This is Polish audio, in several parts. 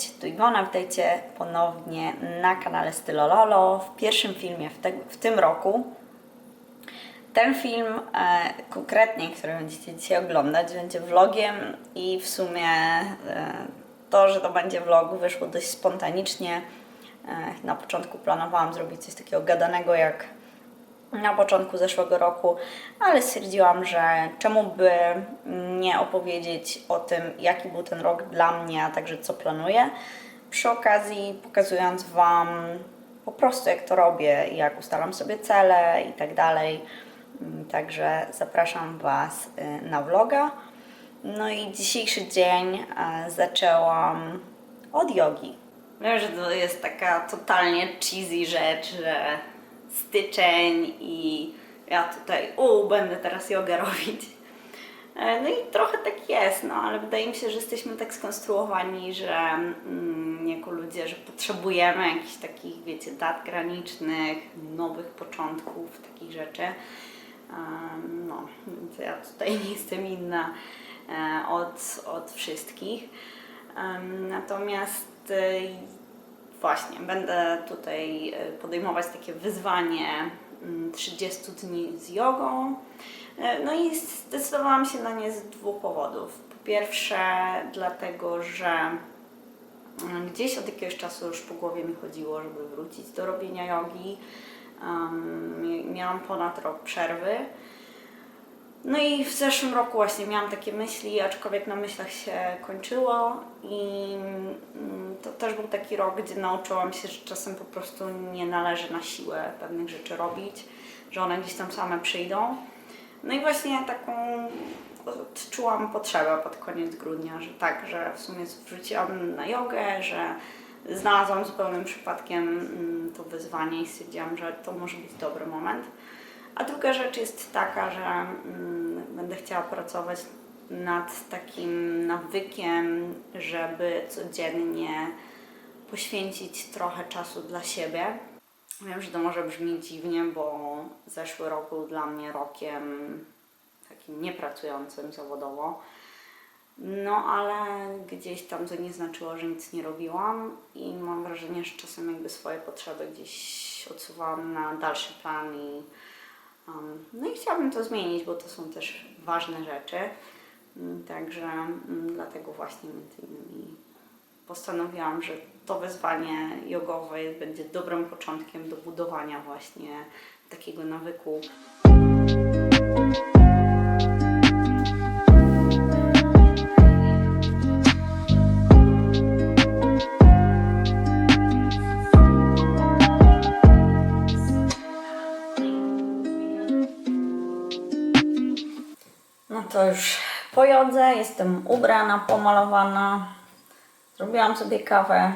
Cześć, tu Iwona, witajcie ponownie na kanale Stylololo w pierwszym filmie w, te, w tym roku. Ten film e, konkretnie, który będziecie dzisiaj oglądać, będzie vlogiem i w sumie e, to, że to będzie vlog wyszło dość spontanicznie. E, na początku planowałam zrobić coś takiego gadanego jak na początku zeszłego roku, ale stwierdziłam, że czemu by nie opowiedzieć o tym, jaki był ten rok dla mnie, a także co planuję. Przy okazji pokazując Wam po prostu jak to robię, jak ustalam sobie cele i tak dalej. Mm, Także zapraszam Was y, na vloga. No i dzisiejszy dzień e, zaczęłam od jogi. Wiem, że to jest taka totalnie cheesy rzecz, że styczeń i ja tutaj, u, będę teraz jogę robić. E, No i trochę tak jest, no ale wydaje mi się, że jesteśmy tak skonstruowani, że mm, jako ludzie, że potrzebujemy jakichś takich, wiecie, dat granicznych, nowych początków, takich rzeczy. Em, No, więc ja tutaj nie jestem inna e, od, od wszystkich. Em, Natomiast e, Właśnie, będę tutaj e, podejmować takie wyzwanie mm, 30 dni z jogą. E, No i zdecydowałam się na nie z dwóch powodów. Po pierwsze, dlatego, że mm, gdzieś od jakiegoś czasu już po głowie mi chodziło, żeby wrócić do robienia jogi. Um, miałam ponad rok przerwy. No i w zeszłym roku właśnie miałam takie myśli, aczkolwiek na myślach się kończyło i mm, to też był taki rok, gdzie nauczyłam się, że czasem po prostu nie należy na siłę pewnych rzeczy robić, że one gdzieś tam same przyjdą. No i właśnie taką odczułam potrzebę pod koniec grudnia, że tak, że w sumie wrzuciłam na jogę, że znalazłam zupełnym przypadkiem mm, to wyzwanie i stwierdziłam, że to może być dobry moment. A druga rzecz jest taka, że mm, będę chciała pracować nad takim nawykiem, żeby codziennie poświęcić trochę czasu dla siebie. Wiem, że to może brzmi dziwnie, bo zeszły rok był dla mnie rokiem takim niepracującym zawodowo. No, ale gdzieś tam to nie znaczyło, że nic nie robiłam i mam wrażenie, że czasem jakby swoje potrzeby gdzieś odsuwałam na dalszy plan i no i chciałabym to zmienić, bo to są też ważne rzeczy. Mm, Także mm, dlatego właśnie między innymi postanowiłam, że to wyzwanie jogowe będzie dobrym początkiem do budowania właśnie takiego nawyku. To już po jodze, jestem ubrana, pomalowana. Zrobiłam sobie kawę,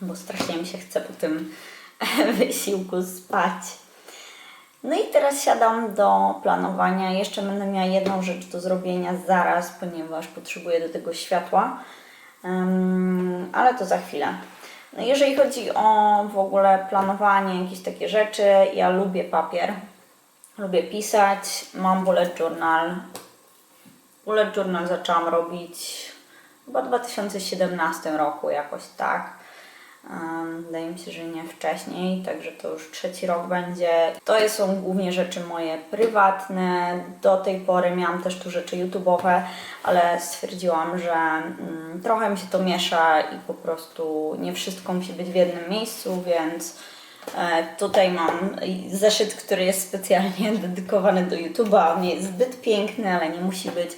bo strasznie mi się chce po tym wysiłku spać. No i teraz siadam do planowania. Jeszcze będę miała jedną rzecz do zrobienia zaraz, ponieważ potrzebuję do tego światła. Ym, ale to za chwilę. No jeżeli chodzi o w ogóle planowanie, jakieś takie rzeczy, ja lubię papier. Lubię pisać, mam bullet journal. Bullet journal zaczęłam robić chyba w 2017 roku, jakoś tak. Wydaje mi się, że nie wcześniej, także to już trzeci rok będzie. To są głównie rzeczy moje prywatne. Do tej pory miałam też tu rzeczy YouTube'owe, ale stwierdziłam, że mm, trochę mi się to miesza i po prostu nie wszystko musi być w jednym miejscu, więc Tutaj mam zeszyt, który jest specjalnie dedykowany do YouTube'a. On jest zbyt piękny, ale nie musi być.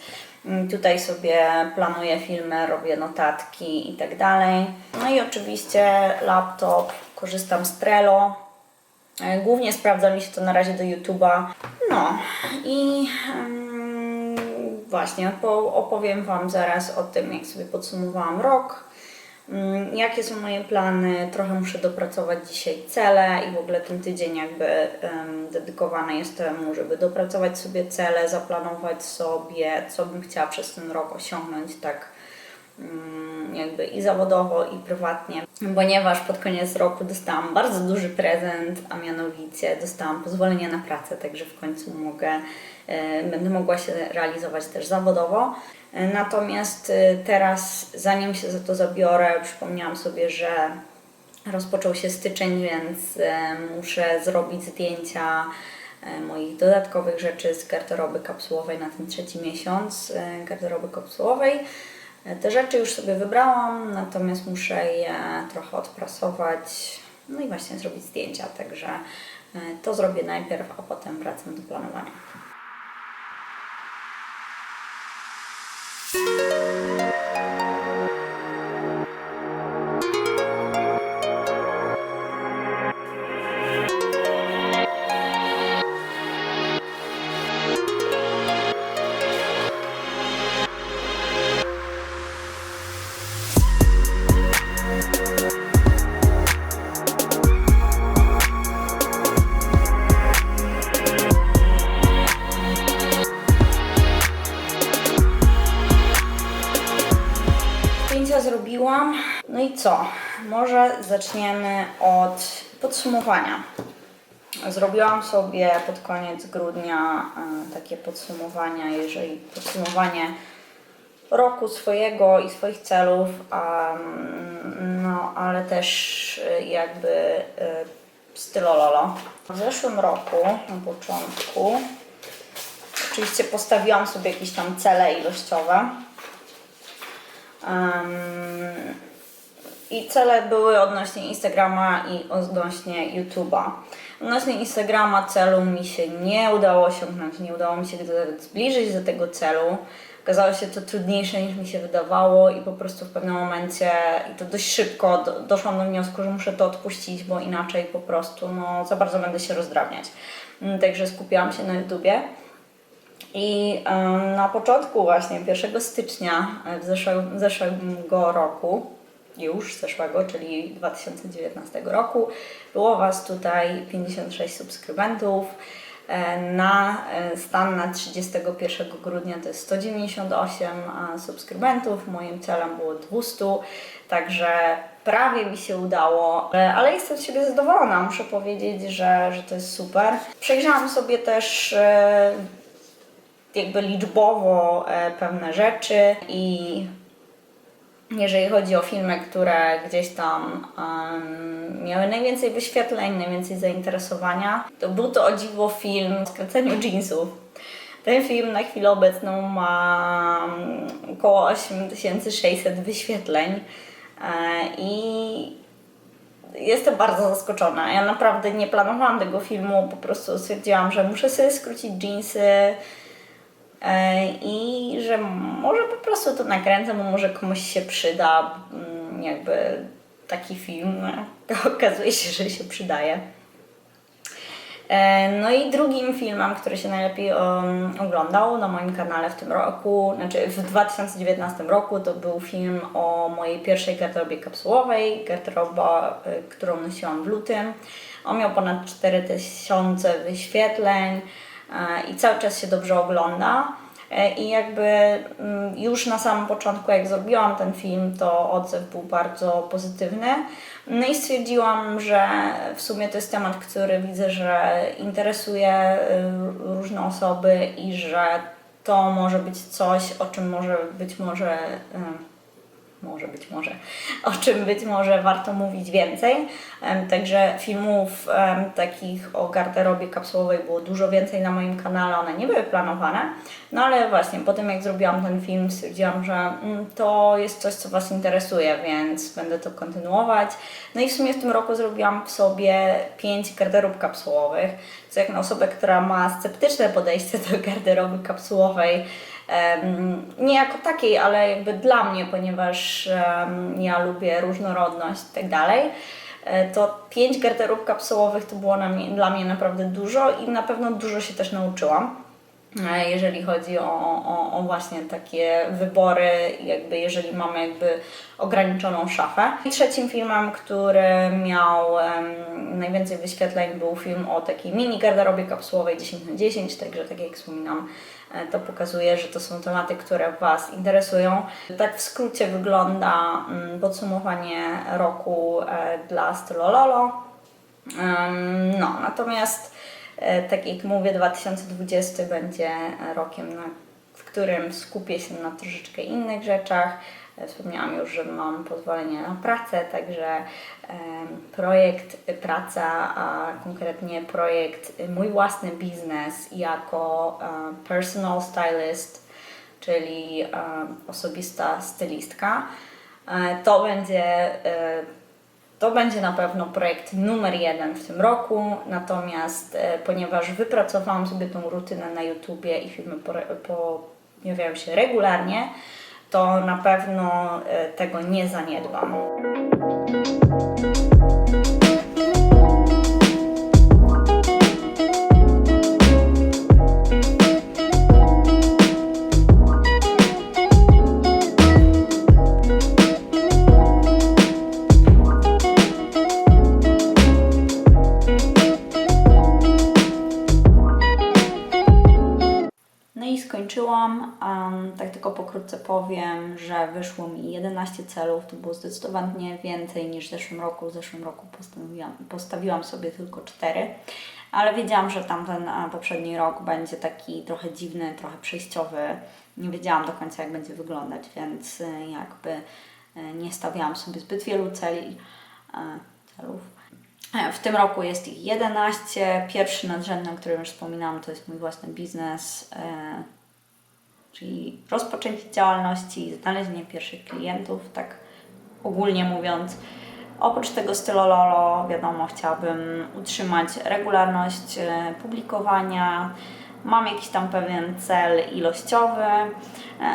Mm, Tutaj sobie planuję filmy, robię notatki i tak dalej. No i oczywiście laptop, korzystam z Trello. E, Głównie sprawdza mi się to na razie do YouTube'a. No i mm, właśnie opo- opowiem Wam zaraz o tym, jak sobie podsumowałam rok. Mm, Jakie są moje plany? Trochę muszę dopracować dzisiaj cele i w ogóle ten tydzień jakby dedykowany jest temu, żeby dopracować sobie cele, zaplanować sobie, co bym chciała przez ten rok osiągnąć tak jakby i zawodowo, i prywatnie, ponieważ pod koniec roku dostałam bardzo duży prezent, a mianowicie dostałam pozwolenie na pracę, także w końcu mogę, e, będę mogła się realizować też zawodowo. E, Natomiast e, teraz, zanim się za to zabiorę, przypomniałam sobie, że rozpoczął się styczeń, więc muszę zrobić zdjęcia moich dodatkowych rzeczy z garderoby kapsułowej na ten trzeci miesiąc garderoby kapsułowej. Te rzeczy już sobie wybrałam, natomiast muszę je trochę odprasować, no i właśnie zrobić zdjęcia, także e, to zrobię najpierw, a potem wracam do planowania. No i co? Może zaczniemy od podsumowania. Zrobiłam sobie pod koniec grudnia e, takie podsumowania, jeżeli podsumowanie roku swojego i swoich celów, no ale też e, jakby e, stylololo. W zeszłym roku, na początku, oczywiście postawiłam sobie jakieś tam cele ilościowe. Em, I cele były odnośnie Instagrama i odnośnie YouTube'a. Odnośnie Instagrama celu mi się nie udało osiągnąć, nie udało mi się zbliżyć do tego celu. Okazało się to trudniejsze niż mi się wydawało i po prostu w pewnym momencie, i to dość szybko, do, doszłam do wniosku, że muszę to odpuścić, bo inaczej po prostu no, za bardzo będę się rozdrabniać. Mm, Także skupiłam się na YouTubie. I na początku właśnie 1 stycznia e, zeszłego, roku, już zeszłego, czyli 2019 roku, było Was tutaj 56 subskrybentów. E, Na e, stan na 31 grudnia to jest 198 e, subskrybentów. Moim celem było 200, także prawie mi się udało, ale jestem z siebie zadowolona. Muszę powiedzieć, że, że to jest super. Przejrzałam sobie też jakby liczbowo e, pewne rzeczy i jeżeli chodzi o filmy, które gdzieś tam em, miały najwięcej wyświetleń, najwięcej zainteresowania, to był to o dziwo film o skręceniu jeansów. Ten film na chwilę obecną ma około 8600 wyświetleń e, i jestem bardzo zaskoczona. Ja naprawdę nie planowałam tego filmu, po prostu stwierdziłam, że muszę sobie skrócić jeansy i że może po prostu to nakręcę, bo może komuś się przyda mm, jakby taki film. Okazuje się, że się przydaje. E, No i drugim filmem, który się najlepiej um, oglądał na moim kanale w tym roku, znaczy w 2019 roku, to był film o mojej pierwszej garderobie kapsułowej, garderoba, y, którą nosiłam w lutym. On miał ponad 4000 wyświetleń e, i cały czas się dobrze ogląda. E, I jakby mm, już na samym początku, jak zrobiłam ten film, to odzew był bardzo pozytywny. No i stwierdziłam, że w sumie to jest temat, który widzę, że interesuje y, różne osoby i że to może być coś, o czym może być może. Może być może, o czym być może warto mówić więcej. Także filmów takich o garderobie kapsułowej było dużo więcej na moim kanale, one nie były planowane, no ale właśnie po tym jak zrobiłam ten film stwierdziłam, że mm, to jest coś, co Was interesuje, więc będę to kontynuować. No i w sumie w tym roku zrobiłam w sobie pięć garderób kapsułowych, co jak na osobę, która ma sceptyczne podejście do garderoby kapsułowej, nie jako takiej, ale jakby dla mnie, ponieważ ja lubię różnorodność i tak dalej, e, to pięć garderób kapsułowych to było dla mnie naprawdę dużo i na pewno dużo się też nauczyłam. Jeżeli chodzi o, o, o właśnie takie wybory, jakby jeżeli mamy jakby ograniczoną szafę. I trzecim filmem, który miał em, najwięcej wyświetleń był film o takiej mini garderobie kapsułowej 10 na 10 także tak jak wspominam, E, To pokazuje, że to są tematy, które Was interesują. Tak w skrócie wygląda mm, podsumowanie roku e, dla Stylololo. Em, No, natomiast tak jak mówię, 2020 będzie rokiem, na, w którym skupię się na troszeczkę innych rzeczach. E, Wspomniałam już, że mam pozwolenie na pracę, także em, projekt y, praca, a konkretnie projekt y, mój własny biznes jako e, personal stylist, czyli e, osobista stylistka. E, To będzie e, to będzie na pewno projekt numer jeden w tym roku, natomiast e, ponieważ wypracowałam sobie tą rutynę na YouTubie i filmy pojawiają się regularnie, to na pewno e, tego nie zaniedbam. 12 celów, to było zdecydowanie więcej niż w zeszłym roku. W zeszłym roku postanowiłam, postawiłam sobie tylko 4, ale wiedziałam, że tamten e, poprzedni rok będzie taki trochę dziwny, trochę przejściowy. Nie wiedziałam do końca, jak będzie wyglądać, więc e, jakby e, nie stawiałam sobie zbyt wielu celi, celów. W tym roku jest ich 11. Pierwszy nadrzędny, o którym już wspominałam, to jest mój własny biznes czyli rozpoczęcie działalności, znalezienie pierwszych klientów, tak ogólnie mówiąc. Oprócz tego stylololo, wiadomo, chciałabym utrzymać regularność e, publikowania. Mam jakiś tam pewien cel ilościowy. E,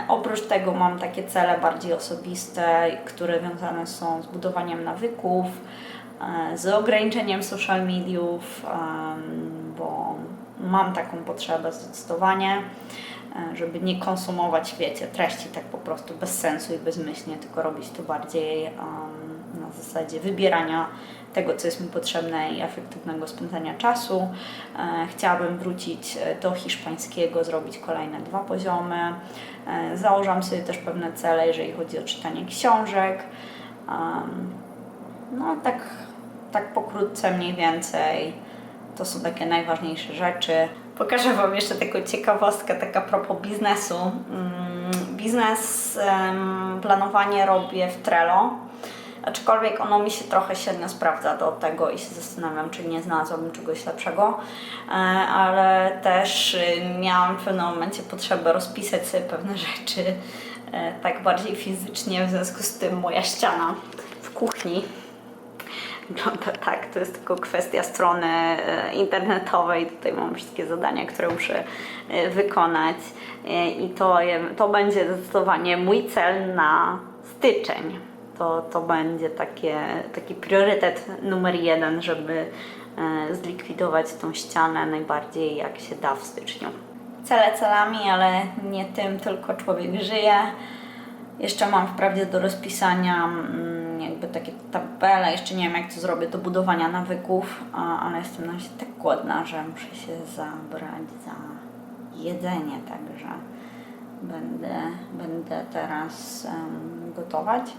Oprócz tego mam takie cele bardziej osobiste, które związane są z budowaniem nawyków, e, z ograniczeniem social mediów, bo mam taką potrzebę zdecydowanie, żeby nie konsumować, wiecie, treści tak po prostu bez sensu i bezmyślnie, tylko robić to bardziej em, na zasadzie wybierania tego, co jest mi potrzebne i efektywnego spędzania czasu. E, Chciałabym wrócić e, do hiszpańskiego, zrobić kolejne dwa poziomy. E, Założam sobie też pewne cele, jeżeli chodzi o czytanie książek. Em, no tak, tak pokrótce mniej więcej to są takie najważniejsze rzeczy. Pokażę Wam jeszcze taką ciekawostkę, taka propos biznesu. Mm, Biznes, planowanie robię w Trello, aczkolwiek ono mi się trochę średnio sprawdza do tego i się zastanawiam, czy nie znalazłabym czegoś lepszego, E, ale też y, miałam w pewnym momencie potrzebę rozpisać sobie pewne rzeczy e, tak bardziej fizycznie, w związku z tym moja ściana w kuchni wygląda tak. To jest tylko kwestia strony e, internetowej. Tutaj mam wszystkie zadania, które muszę e, wykonać E, i to, to będzie zdecydowanie mój cel na styczeń. To, to będzie takie, taki priorytet numer jeden, żeby zlikwidować tą ścianę najbardziej jak się da w styczniu. Cele celami, ale nie tym tylko człowiek żyje. Jeszcze mam wprawdzie do rozpisania mm, jakby takie tabele, jeszcze nie wiem jak to zrobię do budowania nawyków, ale jestem na razie tak głodna, że muszę się zabrać za jedzenie, także będę, będę teraz em, gotować.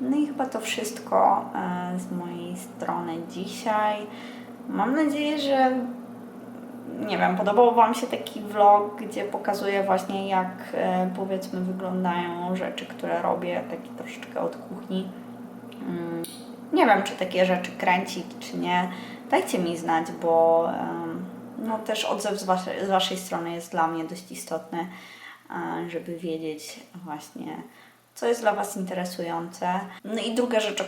No i chyba to wszystko e, z mojej strony dzisiaj. Mam nadzieję, że nie wiem, podobał Wam się taki vlog, gdzie pokazuję właśnie jak e, powiedzmy wyglądają rzeczy, które robię, taki troszeczkę od kuchni. Mm, Nie wiem, czy takie rzeczy kręcić, czy nie. Dajcie mi znać, bo no, też odzew z waszej, z waszej strony jest dla mnie dość istotny, e, żeby wiedzieć właśnie, co jest dla Was interesujące. No i druga rzecz,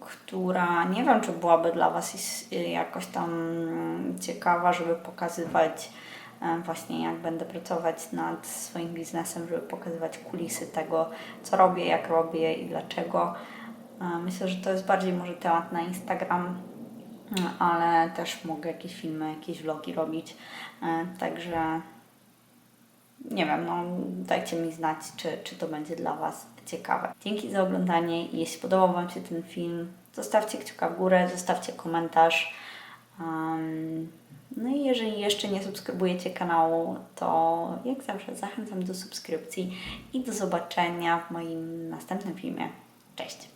która nie wiem, czy byłaby dla Was jakoś tam ciekawa, żeby pokazywać e, właśnie jak będę pracować nad swoim biznesem, żeby pokazywać kulisy tego, co robię, jak robię i dlaczego. E, Myślę, że to jest bardziej może temat na Instagram, mm, ale też mogę jakieś filmy, jakieś vlogi robić. E, Także nie wiem, no dajcie mi znać, czy, czy to będzie dla Was ciekawe. Dzięki za oglądanie jeśli podobał Wam się ten film, zostawcie kciuka w górę, zostawcie komentarz. Um, no i jeżeli jeszcze nie subskrybujecie kanału, to jak zawsze zachęcam do subskrypcji i do zobaczenia w moim następnym filmie. Cześć!